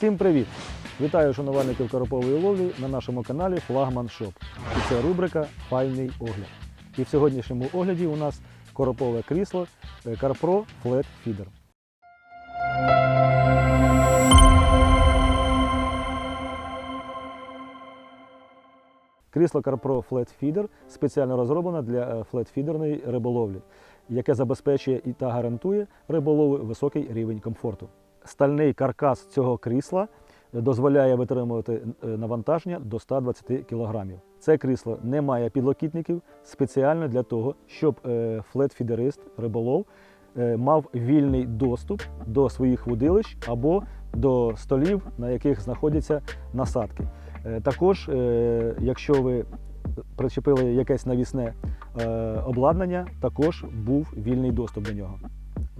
Всім привіт! Вітаю шанувальників карпової ловлі на нашому каналі Флагман Шоп. І це рубрика Файний огляд. І в сьогоднішньому огляді у нас коропове крісло е, CarPro Flat Feeder. Крісло CarPro Flat Feeder спеціально розроблене для е, флетфідерної риболовлі, яке забезпечує і та гарантує риболову високий рівень комфорту. Стальний каркас цього крісла дозволяє витримувати е, навантаження до 120 кг. Це крісло не має підлокітників спеціально для того, щоб е, флетфідерист, риболов е, мав вільний доступ до своїх вудилищ або до столів, на яких знаходяться насадки. Також, якщо ви причепили якесь навісне обладнання, також був вільний доступ до нього.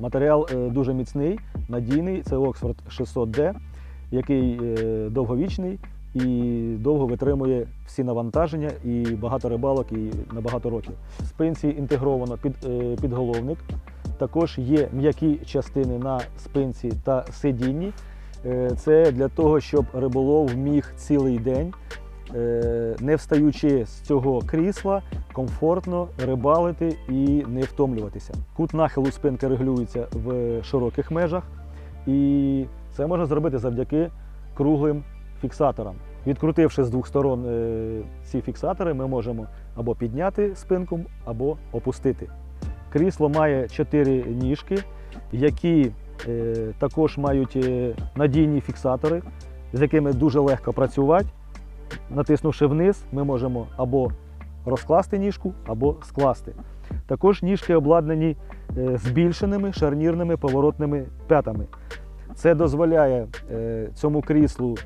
Матеріал е, дуже міцний, надійний. Це Oxford 600D, який е, довговічний і довго витримує всі навантаження і багато рибалок і на багато років. В спинці інтегровано під, е, підголовник. Також є м'які частини на спинці та сидінні. Це для того, щоб риболов міг цілий день, не встаючи з цього крісла, комфортно рибалити і не втомлюватися. Кут нахилу спинки регулюється в широких межах, і це можна зробити завдяки круглим фіксаторам. Відкрутивши з двох сторон е, ці фіксатори, ми можемо або підняти спинку, або опустити. Крісло має чотири ніжки, які е, також мають е, надійні фіксатори, з якими дуже легко працювати. Натиснувши вниз, ми можемо або розкласти ніжку, або скласти. Також ніжки обладнані е, збільшеними шарнірними поворотними п'ятами. Це дозволяє е, цьому кріслу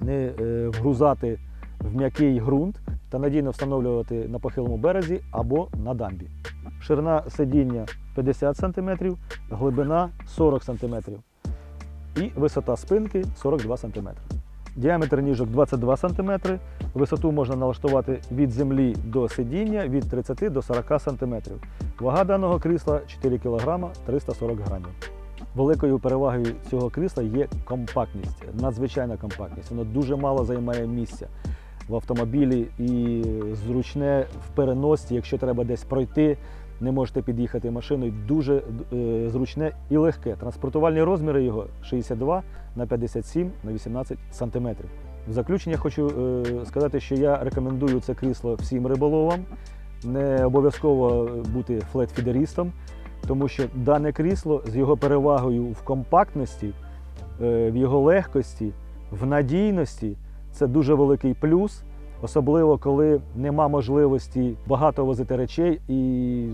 не е, вгрузати в м'який ґрунт та надійно встановлювати на похилому березі або на дамбі. Ширина сидіння 50 см, глибина 40 см і висота спинки 42 см. Діаметр ніжок 22 см, висоту можна налаштувати від землі до сидіння від 30 до 40 см. Вага даного крісла 4 кг 340 грамів. Великою перевагою цього крісла є компактність, надзвичайна компактність. Воно дуже мало займає місця в автомобілі і зручне в переносці, якщо треба десь пройти, не можете під'їхати машиною. Дуже е, зручне і легке. Транспортувальні розміри його 62 на 57 на 18 см. В заключення хочу е, сказати, що я рекомендую це крісло всім риболовам. Не обов'язково бути флетфідерістом, тому що дане крісло з його перевагою в компактності, е, в його легкості, в надійності це дуже великий плюс, особливо коли нема можливості багато возити речей і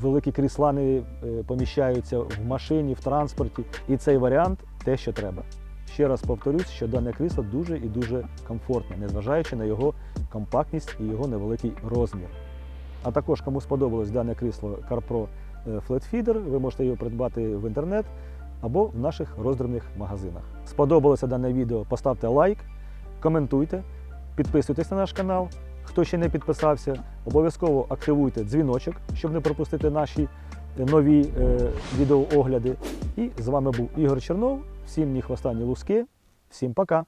великі крісла не е, поміщаються в машині, в транспорті. І цей варіант те, що треба. Ще раз повторюсь, що дане крісло дуже і дуже комфортне, незважаючи на його компактність і його невеликий розмір. А також, кому сподобалось дане крісло CarPro е, Flat Feeder, ви можете його придбати в інтернет або в наших роздрібних магазинах. Сподобалося дане відео, поставте лайк, коментуйте, підписуйтесь на наш канал. Хто ще не підписався, обов'язково активуйте дзвіночок, щоб не пропустити наші е, нові е, відеоогляди. І з вами був Ігор Чернов. Всім ні хвоста, ні луски. Всім пока!